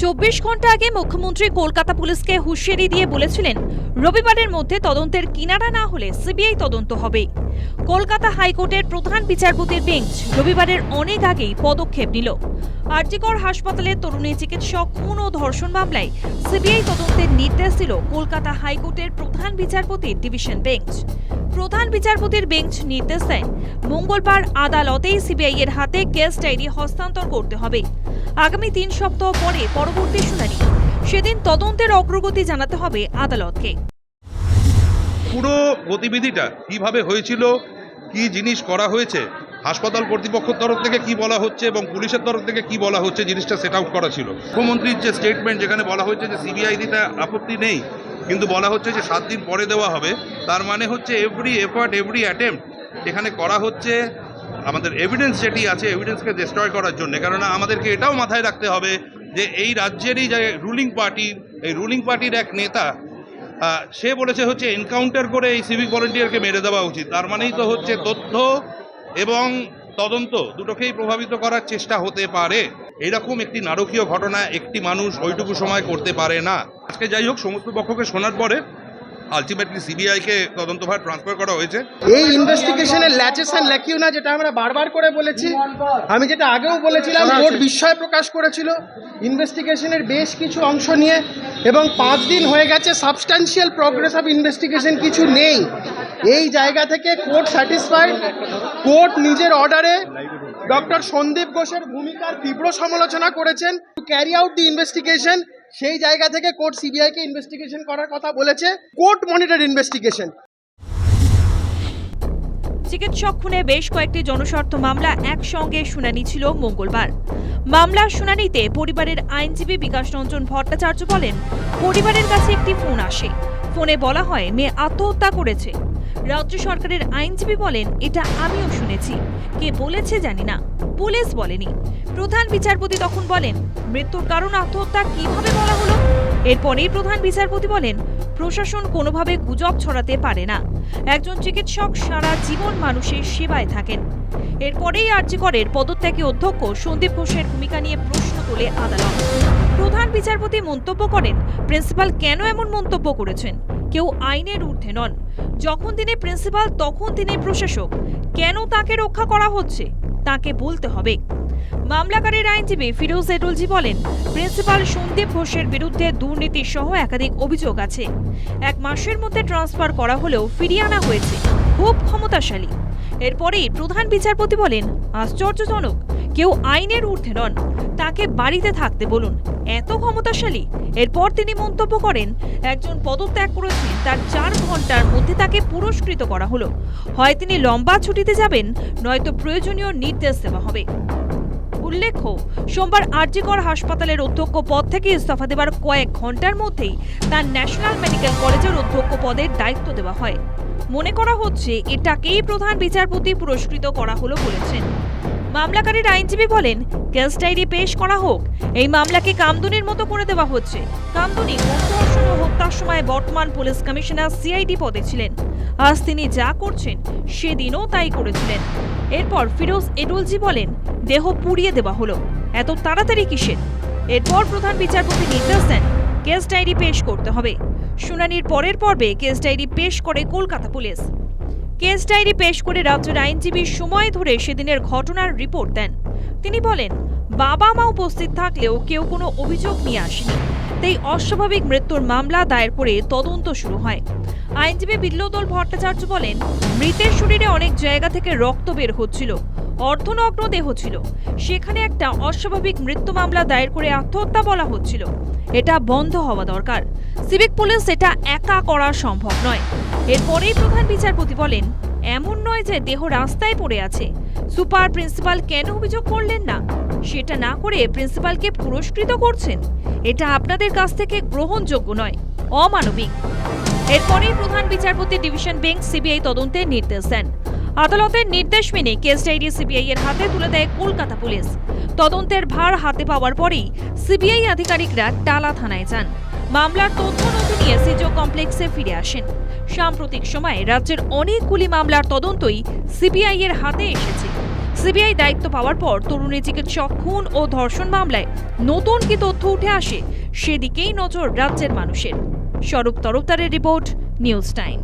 চব্বিশ ঘণ্টা আগে মুখ্যমন্ত্রী কলকাতা পুলিশকে হুঁশিয়ারি দিয়ে বলেছিলেন, রবিবারের মধ্যে তদন্তের কিনারা না হলে সিবিআই তদন্ত হবে। কলকাতা হাইকোর্টের প্রধান বিচারপতির বেঞ্চ রবিবারের অনেক আগেই পদক্ষেপ নিল। আরজিকর হাসপাতালে তরুণী চিকিৎসক খুন ও ধর্ষণ মামলায় সিবিআই তদন্তের নির্দেশ দিল কলকাতা হাইকোর্টের প্রধান বিচারপতির ডিভিশন বেঞ্চ। প্রধান বিচারপতির বেঞ্চ নির্দেশ দেয়, মঙ্গলবার আদালতেই সিবিআই এর হাতে কেস ডায়েরি হস্তান্তর করতে হবে। আগামী তিন সপ্তাহ পরে পরবর্তী শুনানি। সেদিন তদন্তের অগ্রগতি জানাতে হবে আদালতকে। পুরো গতিবিধিটা কীভাবে হয়েছিল, কি জিনিস করা হয়েছে, হাসপাতাল কর্তৃপক্ষের তরফ থেকে কি বলা হচ্ছে এবং পুলিশের তরফ থেকে কি বলা হচ্ছে, জিনিসটা সেট আউট করা ছিল। মুখ্যমন্ত্রীর যে স্টেটমেন্ট যেখানে বলা হয়েছে যে সিবিআই দিতে আপত্তি নেই, কিন্তু বলা হচ্ছে যে সাত দিন পরে দেওয়া হবে, তার মানে হচ্ছে এভরি এফার্ট এভরি অ্যাটেম্প এখানে করা হচ্ছে আমাদের এভিডেন্স যেটি আছে এভিডেন্সকে ডিস্ট্রয় করার জন্য। কেননা আমাদেরকে এটাও মাথায় রাখতে হবে যে এই রাজ্যেরই যে রুলিং পার্টির এই রুলিং পার্টির এক নেতা সে বলেছে হচ্ছে এনকাউন্টার করে এই সিভিক ভলেন্টিয়ারকে মেরে দেওয়া উচিত। তার মানেই তো হচ্ছে তথ্য এবং তদন্ত দুটোকেই প্রভাবিত করার চেষ্টা হতে পারে। এরকম একটি নারকীয় ঘটনা একটি মানুষ ওইটুকু সময় করতে পারে না। আজকে যাই হোক, সমস্ত পক্ষকে শোনার পরে আলটিমেটলি সিবিআইকে তদন্তভার ট্রান্সফার করা হয়েছে। এই ইনভেস্টিগেশনের ল্যাচেস অ্যান্ড ল্যাকিউনা যেটা আমরা বারবার করে বলেছি আমি যেটা আগেও বলেছিলাম কোর্ট বিস্ময় প্রকাশ করেছিল। ইনভেস্টিগেশনের বেশ কিছু অংশ নিয়ে এবং পাঁচ দিন হয়ে গেছে সাবস্ট্যান্সিয়াল প্রগ্রেস অফ ইনভেস্টিগেশন কিছু নেই। এই জায়গা থেকে কোর্ট স্যাটিসফাইড কোর্ট নিজের অর্ডারে ডক্টর সন্দীপ ঘোষের ভূমিকার তীব্র সমালোচনা করেছেন। To carry out the investigation সেই জায়গা থেকে কোর্ট সিবিআইকে ইনভেস্টিগেশন করার কথা বলেছে, কোর্ট মনিটর ইনভেস্টিগেশন চিকিৎসক খুনে বেশ কয়েকটি জনস্বার্থ মামলা একসঙ্গে শুনানি ছিল মঙ্গলবার। মামলার শুনানিতে পরিবারের আইনজীবী বিকাশ রঞ্জন ভট্টাচার্য বলেন, পরিবারের কাছে একটি ফোন আসে। ফোনে বলা হয় মেয়ে আত্মহত্যা করেছে। রাজ্য সরকারের আইনজীবী বলেন, এটা আমিও শুনেছি। কে বলেছে জানি না। পুলিশ বলেনি। প্রধান বিচারপতি তখন বলেন, মৃত্যুর কারণ আত্মহত্যা কীভাবে বলা হলো? এরপরেই প্রধান বিচারপতি বলেন, প্রশাসন কোনোভাবে গুজব ছড়াতে পারে না। একজন চিকিৎসক সারা জীবন মানুষের সেবায় থাকেন। এরপরেই আর্যিকরের পদত্যাগী অধ্যক্ষ সন্দীপ ঘোষের ভূমিকা নিয়ে প্রশ্ন তোলে আদালত। প্রধান বিচারপতি মন্তব্য করেন, প্রিন্সিপাল কেন এমন মন্তব্য করেছেন? কেউ আইনের ঊর্ধ্বে নন। যখন তিনি প্রিন্সিপাল, তখন তিনি প্রশাসক। কেন তাকে রক্ষা করা হচ্ছে? তাকে বলতে হবে। মামলাকারীর আইনজীবী ফিরোজ এডুলজি বলেন, প্রিন্সিপাল সন্দীপ ঘোষের বিরুদ্ধে দুর্নীতি সহ একাধিক অভিযোগ আছে। এক মাসের মধ্যে ট্রান্সফার করা হলেও ফিরিয়ে আনা হয়েছে। খুব ক্ষমতাশালী। এরপরেই প্রধান বিচারপতি বলেন, আশ্চর্যজনক। কেউ আইনের ঊর্ধ্বে নন। তাকে বাড়িতে থাকতে বলুন। এত ক্ষমতাশালী। এরপর তিনি মন্তব্য করেন, একজন পদত্যাগ করেছেন, তার চার ঘণ্টার মধ্যে তাকে পুরস্কৃত করা হলো। হয় তিনি লম্বা ছুটিতে যাবেন, নয়তো প্রয়োজনীয় নির্দেশ দেওয়া হবে। উল্লেখ্য, সোমবার আরজিকর হাসপাতালের অধ্যক্ষ পদ থেকে ইস্তফা দেবার কয়েক ঘণ্টার মধ্যেই তার ন্যাশনাল মেডিকেল কলেজের অধ্যক্ষ পদের দায়িত্ব দেওয়া হয়। মনে করা হচ্ছে, এটাকেই প্রধান বিচারপতি পুরস্কৃত করা হলো বলেছেন। মামলাকারীর আইনজীবী বলেন, কেস ডায়েরি পেশ করা হোক। এই মামলাকে কামদুনির মতো করে দেওয়া হচ্ছে। কামদুনি হত্যার সময় বর্তমান পুলিশ কমিশনার সিআইডি পদে ছিলেন। আজ তিনি যা করছেন, সেদিনও তাই করেছিলেন। এরপর ফিরোজ এডুলজি বলেন, দেহ পুড়িয়ে দেওয়া হলো। এত তাড়াতাড়ি কিসের? এরপর প্রধান বিচারপতি নির্দেশ দেন, কেস ডায়েরি পেশ করতে হবে। শুনানির পরের পর্বে কেস ডায়েরি পেশ করে কলকাতা পুলিশ। কেস ডায়েরি পেশ করে রাজ্যের আইনজীবী সময় ধরে সেদিনের ঘটনার রিপোর্ট দেন। তিনি বলেন বাবা মা উপস্থিত থাকলেও কেউ কোনো অভিযোগ নিয়ে আসেনি। তাই অস্বাভাবিক মৃত্যুর মামলা দায়ের করে তদন্ত শুরু হয়। আইনজীবী বিল্লদল ভট্টাচার্য বলেন, মৃতের শরীরে অনেক জায়গা থেকে রক্ত বের হচ্ছিল। অর্ধনগ্ন দেহ ছিল। সেখানে একটা অস্বাভাবিক মৃত্যু মামলা দায়ের করে আত্মহত্যা বলা হচ্ছিল। এটা বন্ধ হওয়া দরকার। সিভিক পুলিশ এটা একা করা সম্ভব নয়। এরপরেই প্রধান বিচারপতি বলেন, এমন নয় যে দেহ রাস্তায় পড়ে আছে। সুপার প্রিন্সিপাল কেন অভিযোগ করলেন না? সেটা না করে প্রিন্সিপালকে পুরস্কৃত করছেন? এটা আপনাদের কাছ থেকে গ্রহণযোগ্য নয়, অমানবিক। এরপরেই প্রধান বিচারপতি ডিভিশন বেঞ্চ সিবিআই তদন্তের নির্দেশ দেন। আদালতের নির্দেশ মেনে কেস ডায়েরি সিবিআই এর হাতে তুলে দেয় কলকাতা পুলিশ। তদন্তের ভার হাতে পাওয়ার পরেই সিবিআই আধিকারিকরা টালা থানায় যান। মামলার তথ্য নথি নিয়ে সিজো কমপ্লেক্সে ফিরে আসেন। সাম্প্রতিক সময়ে রাজ্যের অনেকগুলি মামলার তদন্তই সিবিআই এর হাতে এসেছে। সিবিআই দায়িত্ব পাওয়ার পর তরুণী চিকিৎসক খুন ও ধর্ষণ মামলায় নতুন কি তথ্য উঠে আসে সেদিকেই নজর রাজ্যের মানুষের। স্বরূপ তরফদারের রিপোর্ট, নিউজ টাইম।